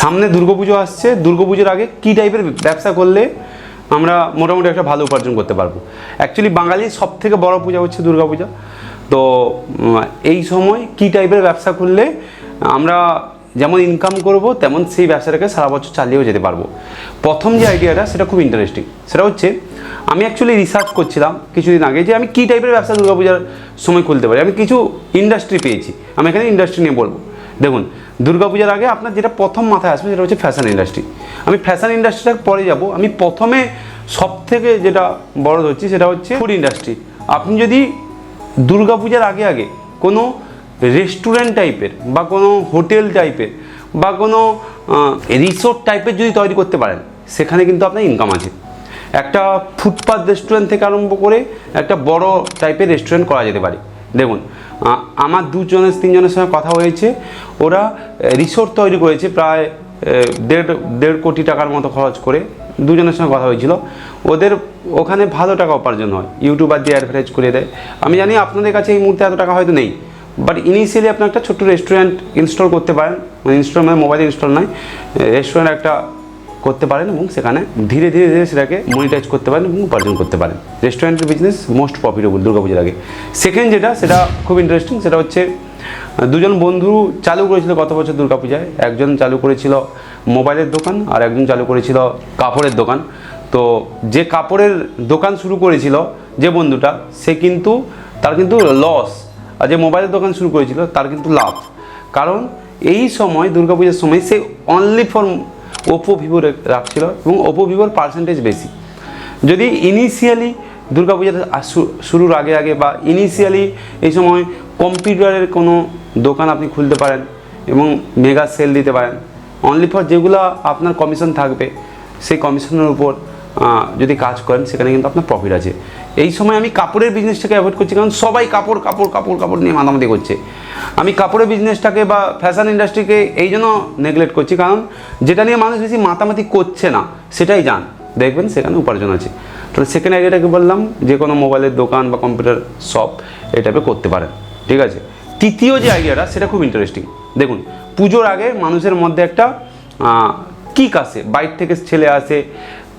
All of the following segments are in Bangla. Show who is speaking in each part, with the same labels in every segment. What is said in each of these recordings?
Speaker 1: সামনে দুর্গাপুজো আসছে, দুর্গাপুজোর আগে কী টাইপের ব্যবসা করলে আমরা মোটামুটি একটা ভালো উপার্জন করতে পারব? অ্যাকচুয়ালি বাঙালির সব থেকে বড় পূজা হচ্ছে দুর্গাপূজা। তো এই সময় কী টাইপের ব্যবসা করলে আমরা যেমন ইনকাম করব, তেমন সেই ব্যবসাটাকে সারা বছর চালিয়েও যেতে পারব। প্রথম যে আইডিয়াটা সেটা খুব ইন্টারেস্টিং সেটা হচ্ছে, আমি অ্যাকচুয়ালি রিসার্চ করছিলাম কিছুদিন আগে যে আমি কী টাইপের ব্যবসা দুর্গাপূজার সময় খুলতে পারি। আমি কিছু ইন্ডাস্ট্রি পেয়েছি। আমি এখানে ইন্ডাস্ট্রি নিয়ে বলব। দেখুন দুর্গাপূজার আগে আপনার যেটা প্রথম মাথায় আসবে সেটা হচ্ছে ফ্যাশন ইন্ডাস্ট্রি আমি ফ্যাশন ইন্ডাস্ট্রিটার পরে যাব। আমি প্রথমে সব থেকে যেটা বড় ধরছি সেটা হচ্ছে ফুড ইন্ডাস্ট্রি আপনি যদি দুর্গাপূজার আগে আগে কোনো রেস্টুরেন্ট টাইপের বা কোনো হোটেল টাইপের বা কোনো রিসোর্ট টাইপের যদি তৈরি করতে পারেন, সেখানে কিন্তু আপনার ইনকাম আছে। একটা ফুটপাথ রেস্টুরেন্ট থেকে আরম্ভ করে একটা বড় টাইপের রেস্টুরেন্ট করা যেতে পারে। দেখুন আমার দুজনের, তিনজনের সঙ্গে কথা হয়েছে। ওরা রিসোর্ট তৈরি করেছে প্রায় দেড় দেড় কোটি টাকার মতো খরচ করে। দুজনের সঙ্গে কথা হয়েছিল। ওদের ওখানে ভালো টাকা উপার্জন হয়। ইউটিউবার দিয়ে অ্যাডভার্টাইজ করে দেয়। আমি জানি আপনাদের কাছে এই মুহূর্তে এত টাকা হয়তো নেই। বাট ইনিশিয়ালি আপনি একটা ছোট্ট রেস্টুরেন্ট ইনস্টল করতে পারেন। ইনস্টল মানে মোবাইলে ইনস্টল নয়। রেস্টুরেন্ট একটা করতে পারেন এবং সেখানে ধীরে ধীরে ধীরে সেটাকে মনিটাইজ করতে পারেন এবং উপার্জন করতে পারেন। রেস্টুরেন্টের বিজনেস মোস্ট প্রফিটেবল দুর্গাপূজার আগে। সেকেন্ড যেটা, সেটা খুব ইন্টারেস্টিং সেটা হচ্ছে দুজন বন্ধু চালু করেছিল গত বছর দুর্গাপূজায়। একজন চালু করেছিল মোবাইলের দোকান আর একজন চালু করেছিল কাপড়ের দোকান। তো যে কাপড়ের দোকান শুরু করেছিল, যে বন্ধুটা, সে কিন্তু, তার কিন্তু লস আর যে মোবাইলের দোকান শুরু করেছিল, তার কিন্তু লাভ। কারণ এই সময়, দুর্গাপূজার সময়, সে অনলি ফর ওপো ভিভো রাখছিল এবং ওপো, ভিভোর পার্সেন্টেজ বেশি। যদি ইনিশিয়ালি দুর্গাপূজার শুরুর আগে আগে বা ইনিশিয়ালি এই সময় কম্পিউটারের কোনো দোকান আপনি খুলতে পারেন এবং মেগা সেল দিতে পারেন। অনলি ফর যেগুলো আপনার কমিশন থাকবে, সেই কমিশনের উপর যদি কাজ করেন, সেখানে কিন্তু আপনার প্রফিট আছে। এই সময় আমি কাপড়ের বিজনেসটাকে অ্যাভয়েড করছি, কারণ সবাই কাপড় কাপড় কাপড় কাপড় নিয়ে মাতামাতি করছে। আমি কাপড়ের বিজনেসটাকে বা ফ্যাশন ইন্ডাস্ট্রিকে এই জন্য নেগলেক্ট করছি, কারণ যেটা নিয়ে মানুষ বেশি মাতামাতি করছে না, সেটাই যান। দেখবেন সেখানে উপার্জন আছে। তাহলে সেকেন্ড আইডিয়াটাকে বললাম, যে কোনো মোবাইলের দোকান বা কম্পিউটার শপ এই টাইপে করতে পারেন। ঠিক আছে? তৃতীয় যে আইডিয়াটা সেটা খুব ইন্টারেস্টিং দেখুন, পুজোর আগে মানুষের মধ্যে একটা কিক আসে। বাইর থেকে ছেলে আসে,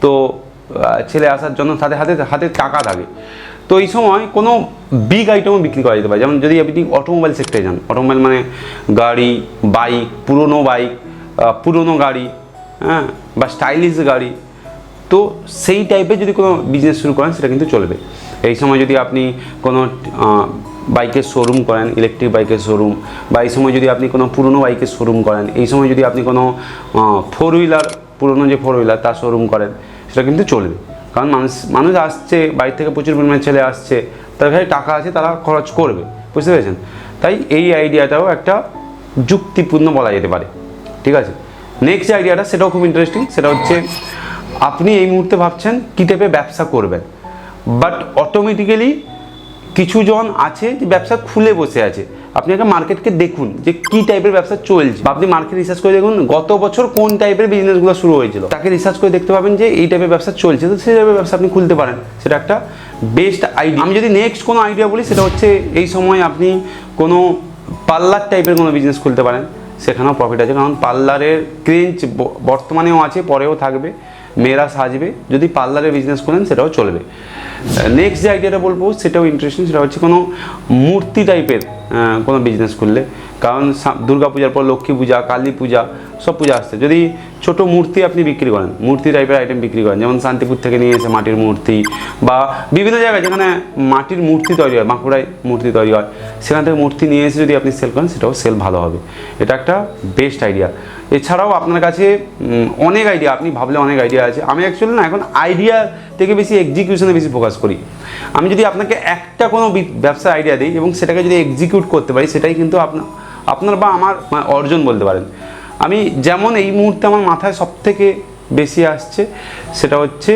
Speaker 1: তো ছেলে আসার জন্য তাদের হাতে হাতে টাকা থাকে। তো এই সময় কোনো বিগ আইটেমও বিক্রি করা যেতে পারে। যেমন যদি আপনি অটোমোবাইল সেক্টরে যান অটোমোবাইল মানে গাড়ি বাইক পুরনো বাইক পুরনো গাড়ি হ্যাঁ বা স্টাইলিশ গাড়ি, তো সেই টাইপের যদি কোনো বিজনেস শুরু করেন, সেটা কিন্তু চলবে। এই সময় যদি আপনি কোনো বাইকের শোরুম করেন ইলেকট্রিক বাইকের শোরুম বা এই সময় যদি আপনি কোনো পুরনো বাইকের শোরুম করেন, এই সময় যদি আপনি কোনো ফোর হুইলার পুরনো যে ফোর হুইলার তার শোরুম করেন সেটা কিন্তু চলবে। কারণ মানুষ মানুষ আসছে বাইরে থেকে প্রচুর পরিমাণে ছেলে আসছে তাদের কাছে টাকা আছে, তারা খরচ করবে। বুঝতে পেরেছেন? তাই এই আইডিয়াটাও একটা যুক্তিপূর্ণ বলা যেতে পারে। ঠিক আছে? নেক্সট যে আইডিয়াটা সেটাও খুব ইন্টারেস্টিং সেটা হচ্ছে আপনি এই মুহূর্তে ভাবছেন কী টাইপের ব্যবসা করবেন? বাট অটোমেটিক্যালি কিছু জন আছে যে ব্যবসা খুলে বসে আছে। আপনি একটা মার্কেটকে দেখুন যে কী টাইপের ব্যবসা চলছে। আপনি মার্কেট রিসার্চ করে দেখুন, গত বছর কোন টাইপের বিজনেসগুলো শুরু হয়েছিল। তাকে রিসার্চ করে দেখতে পাবেন যে এই টাইপের ব্যবসা চলছে। তো সেই টাইপের ব্যবসা আপনি খুলতে পারেন। সেটা একটা বেস্ট আইডিয়া আমি যদি নেক্সট কোনো আইডিয়া বলি, সেটা হচ্ছে এই সময় আপনি কোনো পার্লার টাইপের কোনো বিজনেস খুলতে পারেন। সেখানেও প্রফিট আছে। কারণ পার্লারের ক্রেঞ্চ বর্তমানেও আছে, পরেও থাকবে। মেয়েরা সাজবে, যদি পার্লারের বিজনেস করেন সেটাও চলবে। নেক্সট যে আইডিয়াটা বলব, সেটাও ইন্টারেস্টিং সেটা হচ্ছে কোনো মূর্তি টাইপের কোনো বিজনেস করলে। কারণ দুর্গা পূজার পর লক্ষ্মী পূজা, কালী পূজা, সব পূজা আসছে। যদি ছোট মূর্তি আপনি বিক্রি করেন, মূর্তি টাইপের আইটেম বিক্রি করেন, যেমন শান্তিপুর থেকে নিয়ে এসে মাটির মূর্তি, বা বিভিন্ন জায়গায় যেখানে মাটির মূর্তি তৈরি হয়, বাঁকুড়ায় মূর্তি তৈরি হয়, সেখান থেকে মূর্তি নিয়ে এসে যদি আপনি সেল করেন, সেটাও সেল ভালো হবে। এটা একটা বেস্ট আইডিয়া এছাড়াও আপনার কাছে অনেক আইডিয়া আপনি ভাবলে অনেক আইডিয়া আছে। আমি অ্যাকচুয়ালি না, এখন আইডিয়া থেকে বেশি এক্সিকিউশনে বেশি ফোকাস করি। আমি যদি আপনাকে একটা কোনো ব্যবসার আইডিয়া দিই এবং সেটাকে যদি এক্সিকিউট করতে পারি, সেটাই কিন্তু আপনার আপনার বা আমার অর্জন বলতে পারেন। আমি যেমন এই মুহূর্তে আমার মাথায় সব থেকে বেশি আসছে, সেটা হচ্ছে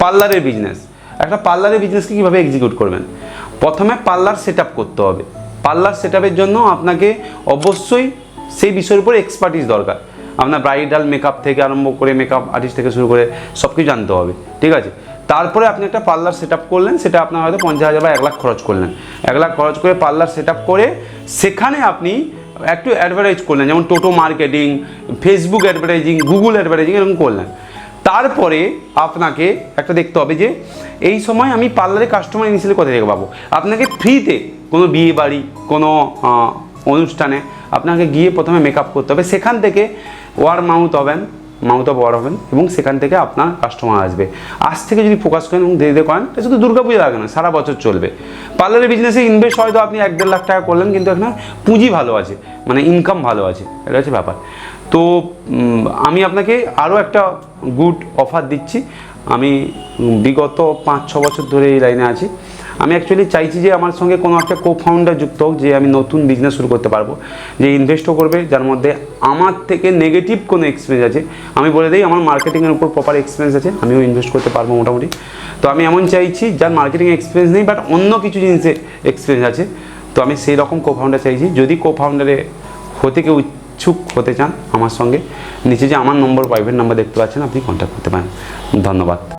Speaker 1: পার্লারের বিজনেস একটা পার্লারের বিজনেসকে কীভাবে এক্সিকিউট করবেন? প্রথমে পার্লার সেট করতে হবে। পার্লার সেট জন্য আপনাকে অবশ্যই সেই বিষয়ের উপর এক্সপার্টিস দরকার। আপনার ব্রাইডাল মেকআপ থেকে আরম্ভ করে মেকআপ আর্টিস্ট থেকে শুরু করে সব কিছু জানতে হবে, ঠিক আছে? তারপরে আপনি একটা পার্লার সেট করলেন, সেটা আপনার হয়তো পঞ্চাশ হাজার বা এক লাখ খরচ করলেন। এক লাখ খরচ করে পার্লার সেট করে সেখানে আপনি একটু অ্যাডভার্টাইজ করলেন, যেমন টোটো marketing Facebook advertising Google advertising এরকম করলেন। তারপরে আপনাকে একটা দেখতে হবে যে, এই সময় আমি পার্লারে কাস্টমার ইনিশিয়ালি কোথা থেকে পাবো? আপনাকে ফ্রিতে কোনো বিয়ে বাড়ি, কোনো অনুষ্ঠানে আপনাকে গিয়ে প্রথমে মেকআপ করতে হবে। সেখান থেকে ওয়ার মাউথ হবেন মাউথ অফ ওয়ার হবেন এবং সেখান থেকে আপনার কাস্টমার আসবে। আজ থেকে যদি ফোকাস করেন এবং ধীরে ধীরে করেন, এটা শুধু দুর্গা পুজো লাগে না, সারা বছর চলবে। পার্লারের বিজনেসে ইনভেস্ট হয়তো আপনি এক দেড় লাখ টাকা করলেন, কিন্তু এখানে পুঁজি ভালো আছে মানে ইনকাম ভালো আছে, এটা হচ্ছে ব্যাপার। তো আমি আপনাকে আরও একটা গুড অফার দিচ্ছি। আমি বিগত পাঁচ ছ বছর ধরে এই লাইনে আছি। আমি অ্যাকচুয়ালি চাইছি যে আমার সঙ্গে কোনো একটা কো ফাউন্ডার যুক্ত হোক, যে আমি নতুন বিজনেস শুরু করতে পারব, যে ইনভেস্টও করবে, যার মধ্যে আমার থেকে নেগেটিভ কোনো এক্সপিরিয়েন্স আছে। আমি বলে দিই, আমার মার্কেটিংয়ের উপর প্রপার এক্সপিরিয়েন্স আছে, আমিও ইনভেস্ট করতে পারব মোটামুটি। তো আমি এমন চাইছি, যার মার্কেটিং এক্সপিরিয়েন্স নেই বাট অন্য কিছু জিনিসে এক্সপিরিয়েন্স আছে। তো আমি সেই রকম কো ফাউন্ডার চাইছি। যদি কো ফাউন্ডারে হতে কেউ ইচ্ছুক হতে চান আমার সঙ্গে, নিচে যে আমার নম্বর প্রাইভেট নাম্বার দেখতে পাচ্ছেন, আপনি কন্ট্যাক্ট করতে পারেন। ধন্যবাদ।